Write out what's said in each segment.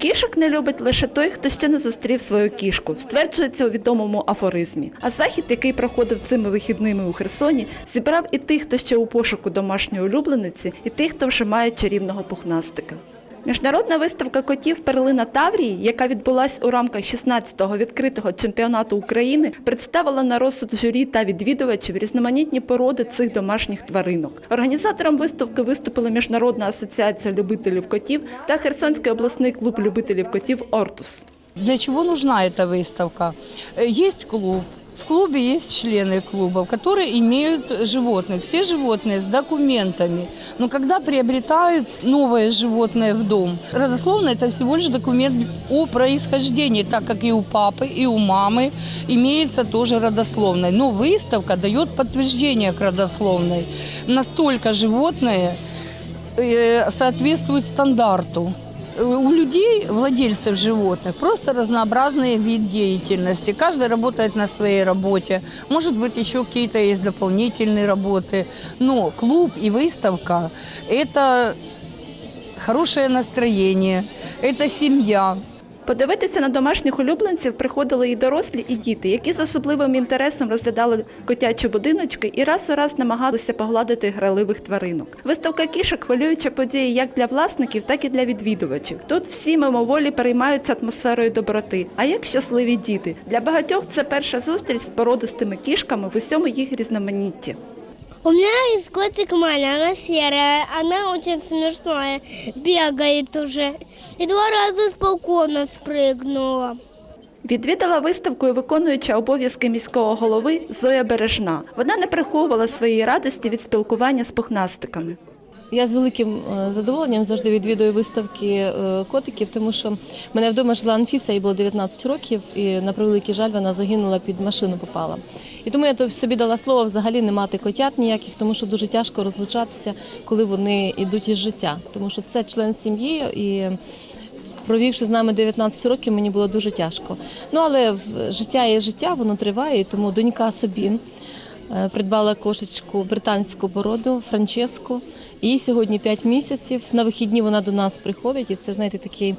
Кішок не любить лише той, хто ще не зустрів свою кішку, стверджується у відомому афоризмі. А захід, який проходив цими вихідними у Херсоні, зібрав і тих, хто ще у пошуку домашньої улюблениці, і тих, хто вже має чарівного пухнастика. Міжнародна виставка котів Перлина Таврії, яка відбулась у рамках 16-го відкритого чемпіонату України, представила на розсуд журі та відвідувачів різноманітні породи цих домашніх тваринок. Організатором виставки виступила Міжнародна асоціація любителів котів та Херсонський обласний клуб любителів котів Ортус. Для чего нужна эта выставка? Э, Есть клуб. В клубе есть члены клуба, которые имеют животных. Все животные с документами. Но когда приобретают новое животное в дом, родословно это всего лишь документ о происхождении, так как и у папы, и у мамы имеется тоже родословной. Но выставка дает подтверждение к родословной. Настолько животное э, соответствует стандарту. Э, У людей, владельцев животных, просто разнообразный вид деятельности. Каждый работает на своей работе. Может быть, еще какие-то есть дополнительные работы. Но клуб и выставка – это хорошее настроение, это семья, Подивитися на домашніх улюбленців приходили і дорослі, і діти, які з особливим інтересом розглядали котячі будиночки і раз у раз намагалися погладити граливих тваринок. Виставка кішок хвилююча подія як для власників, так і для відвідувачів. Тут всі мимоволі переймаються атмосферою доброти. А як щасливі діти для багатьох це перша зустріч з породистими кішками в усьому їх різноманітті. У меня есть котик Маня, она серая, она очень смешная, бегает уже. И два раза с балкона спрыгнула. Відвідала виставку і виконуюча обов'язки міського голови Зоя Бережна. Вона не приховувала своєї радості від спілкування з пухнастиками. Я з великим е, задоволенням завжди відвідую виставки е, котиків, тому що мене вдома жила Анфіса, їй було 19 років, і на превеликий жаль вона загинула під машину, попала. І тому я собі дала слово взагалі не мати котят ніяких, тому що дуже тяжко розлучатися, коли вони йдуть із життя. Тому що це член сім'ї і. Провівши з нами 19 років, мені було дуже тяжко. Ну але життя є життя, воно триває, тому донька собі придбала кошечку британську породу Франческу. Їй сьогодні 5 місяців. На вихідні вона до нас приходить, і це знаєте такий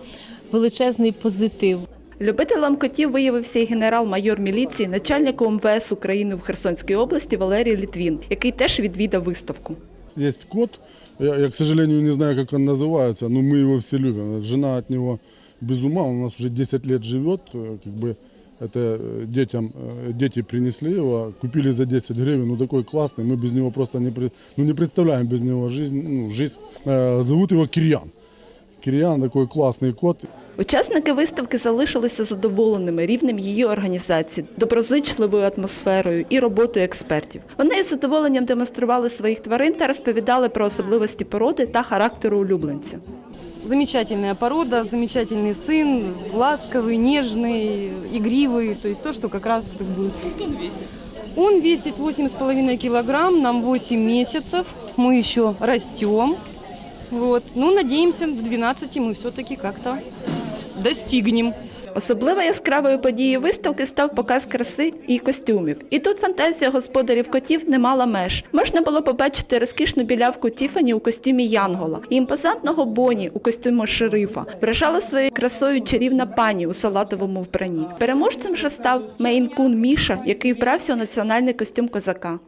величезний позитив. Любителем котів виявився і генерал-майор міліції, начальник МВС України в Херсонській області Валерій Літвін, який теж відвідав виставку. Есть кот, я, я, к сожалению, не знаю, как он называется, но мы его все любим. Жена от него без ума, он у нас уже 10 лет живет, э, как бы это э, детям, э, дети принесли его, купили за 10 гривен, ну такой классный, мы без него просто не, при- ну, не представляем без него жизнь, ну, жизнь. Э, зовут его Кирьян. Кирьян такой классный кот, Учасники виставки залишилися задоволеними рівнем її організації, доброзичливою атмосферою і роботою експертів. Вони із задоволенням демонстрували своїх тварин та розповідали про особливості породи та характеру улюбленця. Замечательная порода, замечательный сын, ласковый, нежный, игривый, то есть то, что как раз как бы... он весит? Он весит 8,5 килограмм, нам 8 месяцев, мы еще растем. Вот. Ну, надеемся, в 12 мы все-таки как-то достигнем. Особливо яскравою подією виставки став показ краси і костюмів. І тут фантазія господарів котів не мала меж. Можна було побачити розкішну білявку Тіфані у костюмі Янгола і імпозантного Боні у костюмі шерифа. Вражала своєю красою чарівна пані у салатовому вбранні. Переможцем же став Мейн-кун Міша, який вбрався у національний костюм козака.